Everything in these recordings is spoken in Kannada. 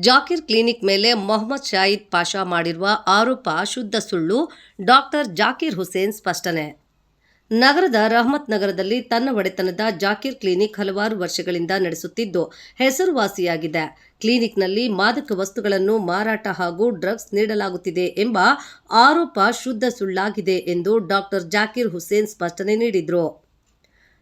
ಜಾಕಿರ್ ಕ್ಲಿನಿಕ್ ಮೇಲೆ ಮೊಹಮ್ಮದ್ ಶಾಹಿದ್ ಪಾಷಾ ಮಾಡಿರುವ ಆರೋಪ ಶುದ್ಧ ಸುಳ್ಳು, ಡಾಕ್ಟರ್ ಜಾಕಿರ್ ಹುಸೇನ್ ಸ್ಪಷ್ಟನೆ. ನಗರದ ರಹಮತ್ ನಗರದಲ್ಲಿ ತನ್ನ ಒಡೆತನದ ಜಾಕಿರ್ ಕ್ಲಿನಿಕ್ ಹಲವಾರು ವರ್ಷಗಳಿಂದ ನಡೆಸುತ್ತಿದ್ದು ಹೆಸರುವಾಸಿಯಾಗಿದೆ. ಕ್ಲಿನಿಕ್ನಲ್ಲಿ ಮಾದಕ ವಸ್ತುಗಳನ್ನು ಮಾರಾಟ ಹಾಗೂ ಡ್ರಗ್ಸ್ ನೀಡಲಾಗುತ್ತಿದೆ ಎಂಬ ಆರೋಪ ಶುದ್ಧ ಸುಳ್ಳಾಗಿದೆ ಎಂದು ಡಾಕ್ಟರ್ ಜಾಕಿರ್ ಹುಸೇನ್ ಸ್ಪಷ್ಟನೆ ನೀಡಿದರು.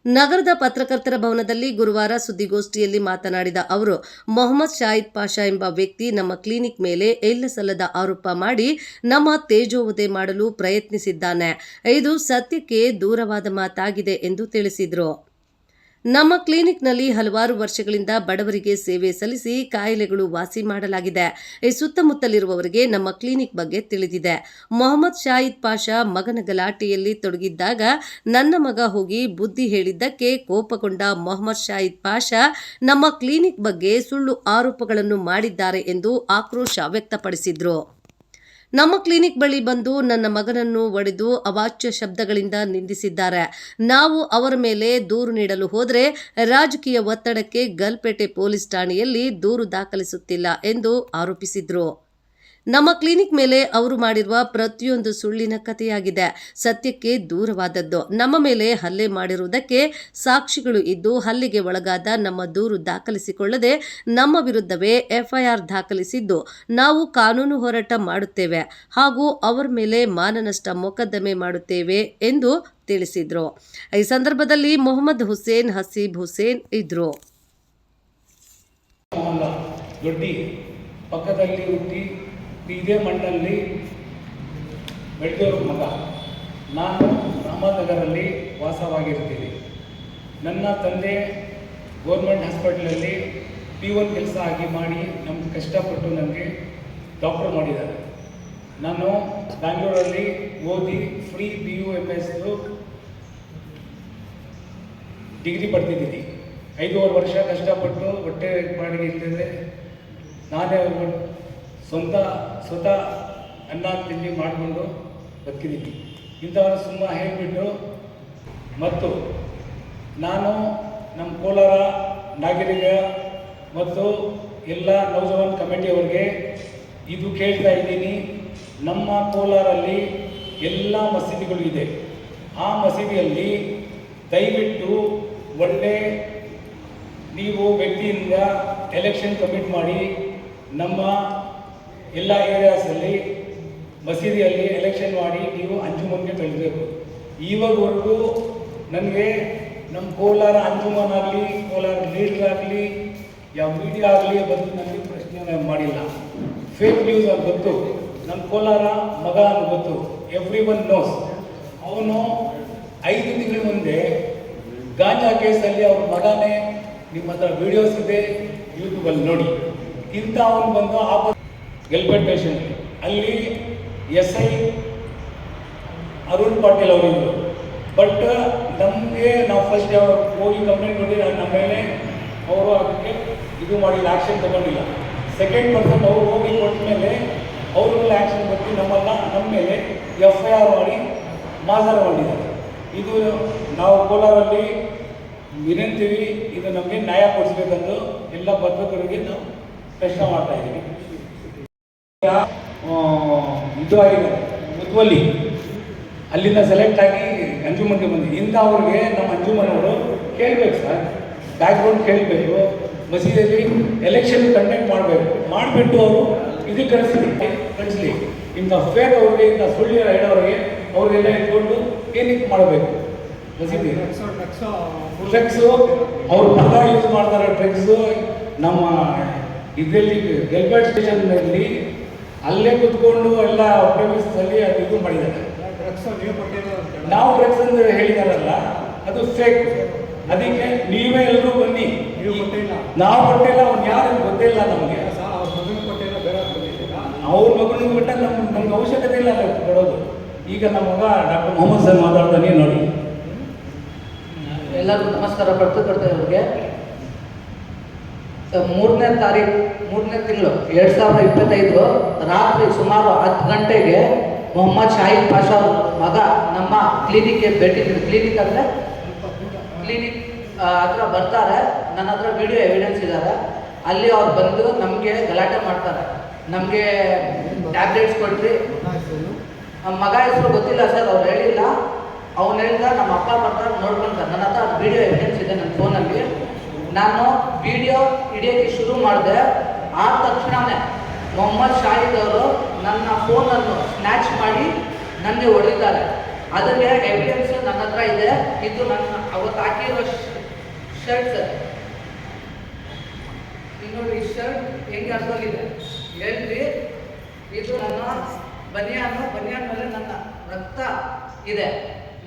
ನಗರದ ಪತ್ರಕರ್ತರ ಭವನದಲ್ಲಿ ಗುರುವಾರ ಸುದ್ದಿಗೋಷ್ಠಿಯಲ್ಲಿ ಮಾತನಾಡಿದ ಅವರು, ಮೊಹಮ್ಮದ್ ಶಾಹಿದ್ ಪಾಷಾ ಎಂಬ ವ್ಯಕ್ತಿ ನಮ್ಮ ಕ್ಲಿನಿಕ್ ಮೇಲೆ ಇಲ್ಲಸಲ್ಲದ ಆರೋಪ ಮಾಡಿ ನಮ್ಮ ತೇಜೋವಧೆ ಮಾಡಲು ಪ್ರಯತ್ನಿಸಿದ್ದಾನೆ. ಇದು ಸತ್ಯಕ್ಕೆ ದೂರವಾದ ಮಾತಾಗಿದೆ ಎಂದು ತಿಳಿಸಿದರು. ನಮ್ಮ ಕ್ಲಿನಿಕ್ನಲ್ಲಿ ಹಲವಾರು ವರ್ಷಗಳಿಂದ ಬಡವರಿಗೆ ಸೇವೆ ಸಲ್ಲಿಸಿ ಕಾಯಿಲೆಗಳು ವಾಸಿ ಮಾಡಲಾಗಿದೆ. ಈ ಸುತ್ತಮುತ್ತಲಿರುವವರಿಗೆ ನಮ್ಮ ಕ್ಲಿನಿಕ್ ಬಗ್ಗೆ ತಿಳಿದಿದೆ. ಮೊಹಮ್ಮದ್ ಶಾಹಿದ್ ಪಾಷಾ ಮಗನ ಗಲಾಟೆಯಲ್ಲಿ ತೊಡಗಿದ್ದಾಗ ನನ್ನ ಮಗ ಹೋಗಿ ಬುದ್ಧಿ ಹೇಳಿದ್ದಕ್ಕೆ ಕೋಪಗೊಂಡ ಮೊಹಮ್ಮದ್ ಶಾಹಿದ್ ಪಾಷಾ ನಮ್ಮ ಕ್ಲಿನಿಕ್ ಬಗ್ಗೆ ಸುಳ್ಳು ಆರೋಪಗಳನ್ನು ಮಾಡಿದ್ದಾರೆ ಎಂದು ಆಕ್ರೋಶ ವ್ಯಕ್ತಪಡಿಸಿದ್ರು. ನಮ್ಮ ಕ್ಲಿನಿಕ್ ಬಳಿ ಬಂದು ನನ್ನ ಮಗನನ್ನು ಒಡೆದು ಅವಾಚ್ಯ ಶಬ್ದಗಳಿಂದ ನಿಂದಿಸಿದ್ದಾರೆ. ನಾವು ಅವರ ಮೇಲೆ ದೂರು ನೀಡಲು ಹೋದರೆ ರಾಜಕೀಯ ಒತ್ತಡಕ್ಕೆ ಗಲ್ಪೇಟೆ ಪೊಲೀಸ್ ಠಾಣೆಯಲ್ಲಿ ದೂರು ದಾಖಲಿಸುತ್ತಿಲ್ಲ ಎಂದು ಆರೋಪಿಸಿದ್ರು. ನಮ್ಮ ಕ್ಲಿನಿಕ್ ಮೇಲೆ ಅವರು ಮಾಡಿರುವ ಪ್ರತಿಯೊಂದು ಸುಳ್ಳಿನ ಕಥೆಯಾಗಿದೆ. ಸತ್ಯಕ್ಕೆ ದೂರವಾದದ್ದು. ನಮ್ಮ ಮೇಲೆ ಹಲ್ಲೆ ಮಾಡಿರುವುದಕ್ಕೆ ಸಾಕ್ಷಿಗಳು ಇದ್ದು ಹಲ್ಲೆಗೆ ಒಳಗಾದ ನಮ್ಮ ದೂರು ದಾಖಲಿಸಿಕೊಳ್ಳದೆ ನಮ್ಮ ವಿರುದ್ಧವೇ ಎಫ್ಐಆರ್ ದಾಖಲಿಸಿದ್ದು. ನಾವು ಕಾನೂನು ಹೋರಾಟ ಮಾಡುತ್ತೇವೆ. ಹಾಗೂ ಅವರ ಮೇಲೆ ಮಾನನಷ್ಟ ಮೊಕದ್ದಮೆ ಮಾಡುತ್ತೇವೆ ಎಂದು ತಿಳಿಸಿದರು. ಈ ಸಂದರ್ಭದಲ್ಲಿ ಮೊಹಮ್ಮದ್ ಹುಸೇನ್, ಹಸೀಬ್ ಹುಸೇನ್ ಇದ್ರು. ಪಕ್ಕದಲ್ಲಿ ಹುಟ್ಟಿ ಇದೇ ಮಣ್ಣಲ್ಲಿ ಬೆಳ್ತೂರು ಮಗ ನಾನು ರಾಮನಗರಲ್ಲಿ ವಾಸವಾಗಿರ್ತೀನಿ ನನ್ನ ತಂದೆ ಗೌರ್ಮೆಂಟ್ ಹಾಸ್ಪಿಟ್ಲಲ್ಲಿ ಪಿ ಒನ್ ಕೆಲಸ ಆಗಿ ಮಾಡಿ ನಮ್ಗೆ ಕಷ್ಟಪಟ್ಟು ನನಗೆ ಡಾಕ್ಟರ್ ಮಾಡಿದ್ದಾರೆ. ನಾನು ಬ್ಯಾಂಗ್ಳೂರಲ್ಲಿ ಓದಿ ಫ್ರೀ ಬಿ ಯು ಎಂ ಎಸ್ದು ಡಿಗ್ರಿ ಪಡ್ತಿದ್ದೀನಿ. ಐದೂವರೆ ವರ್ಷ ಕಷ್ಟಪಟ್ಟು ಹೊಟ್ಟೆ ಬಾಡಿಗೆ ಇರ್ತದೆ ನಾನೇ ಸ್ವಂತ, ಸ್ವತಃ ಅನ್ನ ತಿಂಡಿ ಮಾಡಿಕೊಂಡು ಬದುಕಿದ್ದೀನಿ ಇಂಥವ್ರು ಸುಮ್ಮ ಹೇಳಿಬಿಟ್ಟು, ಮತ್ತು ನಾನು ನಮ್ಮ ಕೋಲಾರ ನಾಗರಿಕ ಮತ್ತು ಎಲ್ಲ ನೌಜವಾನ್ ಕಮಿಟಿಯವ್ರಿಗೆ ಇದು ಕೇಳ್ತಾ ಇದ್ದೀನಿ. ನಮ್ಮ ಕೋಲಾರಲ್ಲಿ ಎಲ್ಲ ಮಸೀದಿಗಳು ಇದೆ. ಆ ಮಸೀದಿಯಲ್ಲಿ ದಯವಿಟ್ಟು ಒಳ್ಳೆ ನೀವು ವ್ಯಕ್ತಿಯಿಂದ ಎಲೆಕ್ಷನ್ ಕಮಿಟ್ ಮಾಡಿ ನಮ್ಮ ಎಲ್ಲ ಏರಿಯಾಸಲ್ಲಿ ಮಸೀದಿಯಲ್ಲಿ ಎಲೆಕ್ಷನ್ ಮಾಡಿ ನೀವು ಅಂಜುಮನ್ಗೆ ಕಳಿಸ್ಬೇಕು ಇವಾಗವರೆಗೂ ನನಗೆ ನಮ್ಮ ಕೋಲಾರ ಅಂಜುಮನ್ ಆಗಲಿ, ಕೋಲಾರ ಲೀಡರ್ ಆಗಲಿ, ಯಾವ ಮೀಡಿಯಾ ಆಗಲಿ ಬಂದು ನನಗೆ ಪ್ರಶ್ನೆ ಮಾಡಿಲ್ಲ. ಫೇಕ್ ನ್ಯೂಸ್ ಅಂತ ಗೊತ್ತು ನಮ್ಮ ಕೋಲಾರ ಮಗ ಅಂತ ಗೊತ್ತು. ಎವ್ರಿ ಒನ್ ನೋಸ್ ಅವನು ಐದು ತಿಂಗಳ ಮುಂದೆ ಗಾಂಜಾ ಕೇಸಲ್ಲಿ ಅವ್ರ ಮಗನೇ ನಿಮ್ಮ ಹತ್ರ ವಿಡಿಯೋಸ್ ಇದೆ ಯೂಟ್ಯೂಬಲ್ಲಿ ನೋಡಿ. ಇಂಥ ಅವನು ಬಂದು ಆಪ ಗೆಲ್ಬೆಟ್ ಸ್ಟೇಷನ್ ಅಲ್ಲಿ ಎಸ್ ಐ ಅರುಣ್ ಪಾಟೀಲ್ ಅವರಿದ್ದರು ಬಟ್ ನಮಗೆ ನಾವು ಫಸ್ಟ್ ಹೋಗಿ ಕಂಪ್ಲೇಂಟ್ ಕೊಟ್ಟಿಲ್ಲ ನಮ್ಮ ಮೇಲೆ ಅವರು ಅದಕ್ಕೆ ಇದು ಮಾಡಿಲ್ಲ ಆ್ಯಕ್ಷನ್ ತಗೊಂಡಿಲ್ಲ. ಸೆಕೆಂಡ್ ಪರ್ಸನ್ ಅವರು ಹೋಗಿ ಕೊಟ್ಟ ಮೇಲೆ ಅವ್ರ ಮೇಲೆ ಆ್ಯಕ್ಷನ್ ಕೊಟ್ಟು ನಮ್ಮನ್ನ ನಮ್ಮ ಮೇಲೆ ಎಫ್ ಐ ಆರ್ ಮಾಡಿ ಮಾಜಾರ ಮಾಡಿದ್ದಾರೆ. ಇದು ನಾವು ಕೋಲಾರಲ್ಲಿ ವಿನಂತೀವಿ, ಇದು ನಮಗೆ ನ್ಯಾಯ ಕೊಡಿಸ್ಬೇಕಂದು ಎಲ್ಲ ಪತ್ರಕರಿಗೆ ನಾವು ಪ್ರಶ್ನೆ ಮಾಡ್ತಾ ಇದ್ದೀವಿ. ಇದು ಆಗಿದೆ. ಮುತ್ವಲ್ಲಿ. ಅಲ್ಲಿಂದ ಸೆಲೆಕ್ಟ್ ಆಗಿ ಅಂಜುಮನ್ಗೆ ಬಂದು ಇಂಥವ್ರಿಗೆ ನಮ್ಮ ಅಂಜುಮನವರು ಕೇಳಬೇಕು ಸರ್. ಬ್ಯಾಕ್ಗ್ರೌಂಡ್ ಕೇಳಬೇಕು. ಮಸೀದಿಯಲ್ಲಿ ಎಲೆಕ್ಷನ್ ಕಂಡಕ್ಟ್ ಮಾಡಬೇಕು. ಮಾಡಿಬಿಟ್ಟು ಅವರು ಇದು ಕಳಿಸ್ಲಿ ಕಳಿಸ್ಲಿ ಇಂಥ ಫೇರ್ ಅವ್ರಿಗೆ, ಇಂಥ ಸುಳ್ಳು ಹೇಳೋರಿಗೆ ಅವ್ರಿಗೆಲ್ಲ ಇಟ್ಕೊಂಡು ಏನಕ್ಕೆ ಮಾಡಬೇಕು? ಮಸೀದಿ. ಡ್ರಗ್ಸು ಅವ್ರು ಪದ ಯೂಸ್ ಮಾಡ್ತಾರೆ ಡ್ರಗ್ಸು ನಮ್ಮ ಇದರಲ್ಲಿ ಗೆಲ್ಬೆಟ್ ಸ್ಟೇಷನ್ನಲ್ಲಿ ಅಲ್ಲೇ ಕುತ್ಕೊಂಡು ಎಲ್ಲ ಪ್ರೇಮಿಸಲ್ಲಿ ಅದು ಇದು ಮಾಡಿದ್ದಾರೆ. ನಾವು ಡ್ರಗ್ಸ್ ಅಂತ ಹೇಳಿದಾರಲ್ಲ ಅದು ಫೇಕ್ ಅದಕ್ಕೆ ನೀವೇ ಎಲ್ಲರೂ ಬನ್ನಿ. ನೀವು ಕೊಟ್ಟಿಲ್ಲ. ಅವ್ನು ಯಾರು ಗೊತ್ತಿಲ್ಲ ನಮಗೆ. ಅವ್ರ ಮಗನಿಗೆ ಬಿಟ್ಟ ನಮ್ಗೆ ನಮ್ಗೆ ಅವಶ್ಯಕತೆ ಇಲ್ಲ ಕೊಡೋದು. ಈಗ ನಮ್ಮ ಮಗ ಡಾಕ್ಟರ್ ಮೊಹಮ್ಮದ್ ಸರ್ ಮಾತಾಡ್ತಾನೆ ನೋಡಿ. ಎಲ್ಲರಿಗೂ ನಮಸ್ಕಾರ ಪತ್ರಕರ್ತರಿಗೆ ಮೂರನೇ ತಾರೀಕು ಮೂರನೇ ತಿಂಗಳು, ಎರಡು ಸಾವಿರದ ಇಪ್ಪತ್ತೈದು ರಾತ್ರಿ ಸುಮಾರು ಹತ್ತು ಗಂಟೆಗೆ ಮೊಹಮ್ಮದ್ ಶಾಹಿದ್ ಪಾಷಾ ಅವ್ರ ಮಗ ನಮ್ಮ ಕ್ಲಿನಿಕ್ಗೆ ಭೇಟಿ ಕ್ಲಿನಿಕ್ ಅಂದರೆ, ಕ್ಲಿನಿಕ್ ಹತ್ರ ಬರ್ತಾರೆ. ನನ್ನ ಹತ್ರ ವಿಡಿಯೋ ಎವಿಡೆನ್ಸ್ ಇದ್ದಾರೆ ಅಲ್ಲಿ ಅವ್ರು ಬಂದು ನಮಗೆ ಗಲಾಟೆ ಮಾಡ್ತಾರೆ. ನಮಗೆ ಟ್ಯಾಬ್ಲೆಟ್ಸ್ ಕೊಡ್ರಿ ಮಗ ಹೆಸರು ಗೊತ್ತಿಲ್ಲ ಸರ್, ಅವ್ರು ಹೇಳಿಲ್ಲ. ಅವ್ನು ಹೇಳಿದ ನಮ್ಮ ಅಪ್ಪ ಬರ್ತಾರೆ, ನೋಡ್ಕೊಂತಾರೆ. ನನ್ನ ಹತ್ರ ವಿಡಿಯೋ ಎವಿಡೆನ್ಸ್ ಇದೆ ನನ್ನ ಫೋನಲ್ಲಿ ನಾನು ವಿಡಿಯೋ ಹಿಡಿಯೋಕ್ಕೆ ಶುರು ಮಾಡಿದೆ. ಆ ತಕ್ಷಣವೇ ಮೊಹಮ್ಮದ್ ಶಾಹಿದ್ ಅವರು ನನ್ನ ಫೋನನ್ನು ಸ್ನ್ಯಾಚ್ ಮಾಡಿ ನನಗೆ ಹೊಡೆದಿದ್ದಾರೆ. ಅದಕ್ಕೆ ಎವಿಡೆನ್ಸ್ ನನ್ನ ಹತ್ರ ಇದೆ. ಇದು ನನ್ನ ಅವತ್ತು ಹಾಕಿರೋ ಶರ್ಟ್ ಇನ್ನೊಂದು ಈ ಶರ್ಟ್ ಹೆಂಗೆ ಅರ್ಥವಿದೆ ಹೇಳ್ರಿ ಇದು ನನ್ನ ಬನಿಯಾನು, ಬನಿಯಾನ್ ಮೇಲೆ ನನ್ನ ರಕ್ತ ಇದೆ.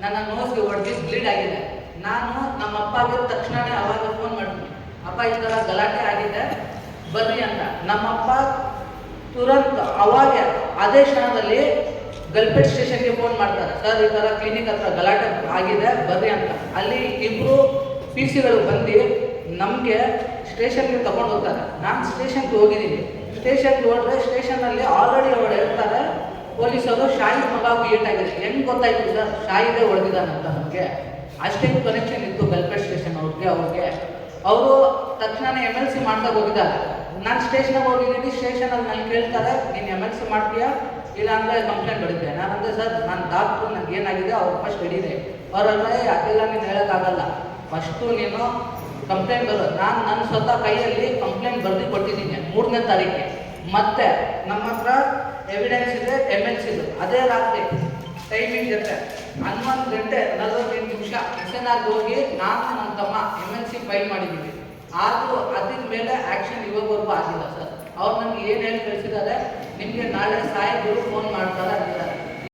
ನನ್ನ ನೋಸ್ಗೆ ಹೊಡೆದು ಬ್ಲೀಡ್ ಆಗಿದೆ. ನಾನು ನಮ್ಮ ಅಪ್ಪ ಆಗಿದ ತಕ್ಷಣವೇ ಅವಾಗ ಫೋನ್ ಮಾಡ್ತೀನಿ ಅಪ್ಪ, ಈ ಥರ ಗಲಾಟೆ ಆಗಿದೆ, ಬನ್ನಿ ಅಂತ. ನಮ್ಮಪ್ಪ ತುರಂತ ಅವಾಗ, ಅದೇ ಕ್ಷಣದಲ್ಲಿ ಗಲ್ಪೇಟ್ ಸ್ಟೇಷನ್ಗೆ ಫೋನ್ ಮಾಡ್ತಾರೆ. ಸರ್, ಈ ಥರ ಕ್ಲಿನಿಕ್ ಹತ್ರ ಗಲಾಟೆ ಆಗಿದೆ ಬರ್ರಿ ಅಂತ. ಅಲ್ಲಿ ಇಬ್ಬರು ಪಿ ಸಿಗಳು ಬಂದು ನಮಗೆ ಸ್ಟೇಷನ್ಗೆ ತಗೊಂಡು ಹೋಗ್ತಾರೆ. ನಾನು ಸ್ಟೇಷನ್ಗೆ ಹೋಗಿದ್ದೀನಿ. ಸ್ಟೇಷನ್ಗೆ ಹೋದ್ರೆ ಸ್ಟೇಷನಲ್ಲಿ ಆಲ್ರೆಡಿ ಅವ್ರು ಹೇಳ್ತಾರೆ, ಪೊಲೀಸರು, ಶಾಹಿದ್ ಮಗ ಏಟಾಗಿದೆ ಹೆಂಗೆ ಗೊತ್ತಾಯ್ತು ಸರ್? ಶಾಹಿದೇ ಹೊಡೆದಿದ್ದಾನಂತ ನಮಗೆ. ಅಷ್ಟೇ ಕನೆಕ್ಷನ್ ಇತ್ತು ಗಲ್ಪೇಟ್ ಸ್ಟೇಷನ್ ಅವ್ರಿಗೆ ಅವ್ರಿಗೆ. ಅವರು ತಕ್ಷಣನೇ ಎಂ ಎಲ್ ಸಿ ಮಾಡ್ತಾ ಹೋಗಿದ್ದಾರೆ. ನಾನು ಸ್ಟೇಷನ್ಗೆ ಹೋಗಿದ್ದೀನಿ ಸ್ಟೇಷನಲ್ಲಿ ನಾನು ಕೇಳ್ತಾರೆ, ನೀನು ಎಂ ಎಲ್ ಸಿ ಮಾಡ್ತೀಯಾ? ಇಲ್ಲ ಅಂದರೆ ಕಂಪ್ಲೇಂಟ್ ಬರುತ್ತೆ ನಾನು ಅಂದೆ, ಸರ್, ನಾನು ಡಾಕ್ಟ್ರು ನನಗೆ ಏನಾಗಿದೆ? ಅವ್ರು ಫಸ್ಟ್ ಹಿಡಿದೆ ಅವರಲ್ಲೇ ಅದೆಲ್ಲ ನೀನು ಹೇಳೋಕ್ಕಾಗಲ್ಲ ಫಸ್ಟು ನೀನು ಕಂಪ್ಲೇಂಟ್ ಬರೋದು ನಾನು ನನ್ನ ಸ್ವತಃ ಕೈಯಲ್ಲಿ ಕಂಪ್ಲೇಂಟ್ ಬರೆದು ಕೊಟ್ಟಿದ್ದೀನಿ ಮೂರನೇ ತಾರೀಕಿಗೆ. ಮತ್ತೆ ನಮ್ಮ ಹತ್ರ ಎವಿಡೆನ್ಸ್ ಇದೆ ಎಂ ಎಲ್ ಸಿ ಅದೇ ರಾತ್ರಿ ಟೈಮಿಂಗ್ ಜೊತೆ ಹನ್ನೊಂದು ಗಂಟೆ ನಲವತ್ತೆಂಟು ನಿಮಿಷ ಮಿಷನಾಗಿ ಹೋಗಿ ನಾನು ನನ್ನ ತಮ್ಮ ಎಂ ಎನ್ ಸಿ ಫೈಲ್ ಮಾಡಿದ್ದೀವಿ ಆದರೂ ಅದ್ರ ಮೇಲೆ ಆ್ಯಕ್ಷನ್ ಇವಾಗವರೆಗೂ ಆಗಿಲ್ಲ ಸರ್. ಅವ್ರು ನನಗೆ ಏನು ಹೇಳಿ ಕಳಿಸಿದ್ದಾರೆ, ನಿಮಗೆ ನಾಳೆ ಸಾಯಿಗಳು ಫೋನ್ ಮಾಡ್ತಾರೆ ಅಂತಿದ್ದಾರೆ